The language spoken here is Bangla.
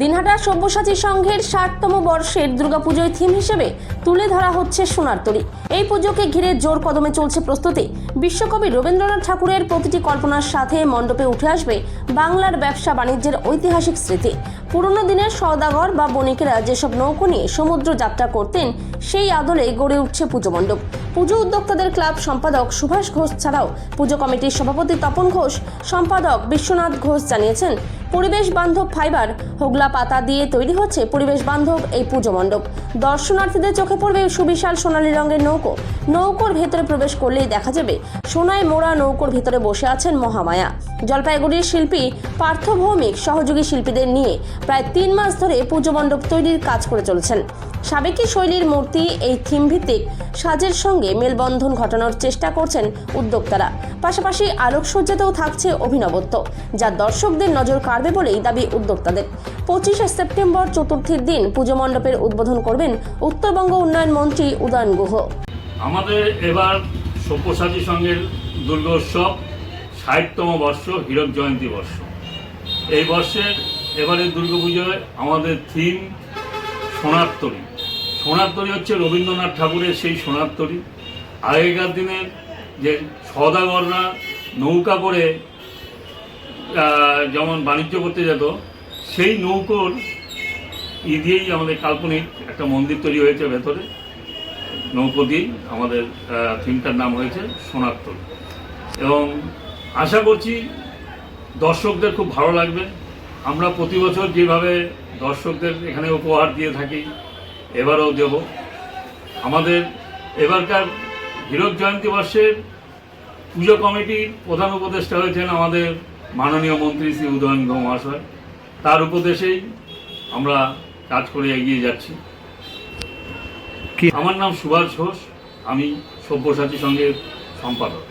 দিনহাটা সব্যসাচী সংঘের ষাটতম বর্ষের দুর্গাপুজোয় থিম হিসেবে তুলে ধরা হচ্ছে সোনার তরী। এই পুজোকে ঘিরে জোর কদমে চলছে প্রস্তুতি। বিশ্বকবি রবীন্দ্রনাথ ঠাকুরের প্রতিটি কল্পনার সাথে মণ্ডপে উঠে আসবে বাংলার ব্যবসা বাণিজ্যের ঐতিহাসিক স্মৃতি। পুরনো দিনের সওদাগর বা বণিকেরা যেসব নৌকো নিয়ে সমুদ্র যাত্রা করতেন, সেই আদলে গড়ে উঠছে পুজো মণ্ডপ। পুজো উদ্যোক্তাদের ক্লাব সম্পাদক সুভাষ ঘোষ ছাড়াও পুজো কমিটির সভাপতি তপন ঘোষ, সম্পাদক বিশ্বনাথ ঘোষ জানিয়েছেন পরিবেশ বান্ধব ফাইবার, হোগলা পাতা দিয়ে তৈরি হচ্ছে পরিবেশ বান্ধব এই পুজো মণ্ডপ। দর্শনার্থীদের চোখে পড়বে সুবিশাল সোনালী রঙের নৌকো। নৌকোর ভেতরে প্রবেশ করলেই দেখা যাবে সোনায় মোড়া নৌকোর ভেতরে বসে আছেন মহামায়া। জলপাইগুড়ির শিল্পী পার্থ ভৌমিক সহযোগী শিল্পীদের নিয়ে প্রায় তিন মাস ধরে পুজো মণ্ডপ তৈরির কাজ করে চলেছেন। সাবেকি শৈলীর মূর্তি এই থিম ভিত্তিক সাজের সঙ্গে মেলবন্ধন ঘটানোর চেষ্টা করছেন উদ্যোক্তারা। পাশাপাশি আলোকসজ্জাতেও থাকছে অভিনবত্ব, যা দর্শকদের নজর কাড়বে বলেই দাবি উদ্যোক্তাদের। পঁচিশে সেপ্টেম্বর চতুর্থীর দিন পুজো মণ্ডপের উদ্বোধন করবেন উত্তরবঙ্গ উন্নয়ন মন্ত্রী উদয়ন গুহ। আমাদের এবার সব্যসাচী সঙ্গের দুর্গোৎসব ষাটতম বর্ষ হীরক জয়ন্তী বর্ষ। এই বর্ষের এবারের দুর্গাপুজোয় আমাদের থিম সোনার তরী সোনার তরী হচ্ছে রবীন্দ্রনাথ ঠাকুরের সেই সোনার তরী আগেকার দিনের যে সদাগররা নৌকা করে যেমন বাণিজ্য করতে যেত, সেই নৌকোর ই দিয়েই আমাদের কাল্পনিক একটা মন্দির তৈরি হয়েছে ভেতরে। নৌকো দিয়েই আমাদের থিমটার নাম হয়েছে সোনাত্তর এবং আশা করছি দর্শকদের খুব ভালো লাগবে। আমরা প্রতি বছর যেভাবে দর্শকদের এখানে উপহার দিয়ে থাকি, এবারও দেব। আমাদের এবারকার হীরক জয়ন্তী বর্ষের পুজো কমিটির প্রধান উপদেষ্টা হয়েছেন আমাদের মাননীয় মন্ত্রী শ্রী উদয়ন মহাশয় তার উপদেশেই আমরা কাজ করে এগিয়ে যাচ্ছি। আমার নাম সুভাষ ঘোষ আমি সব্যসাচী সঙ্গে সম্পাদক।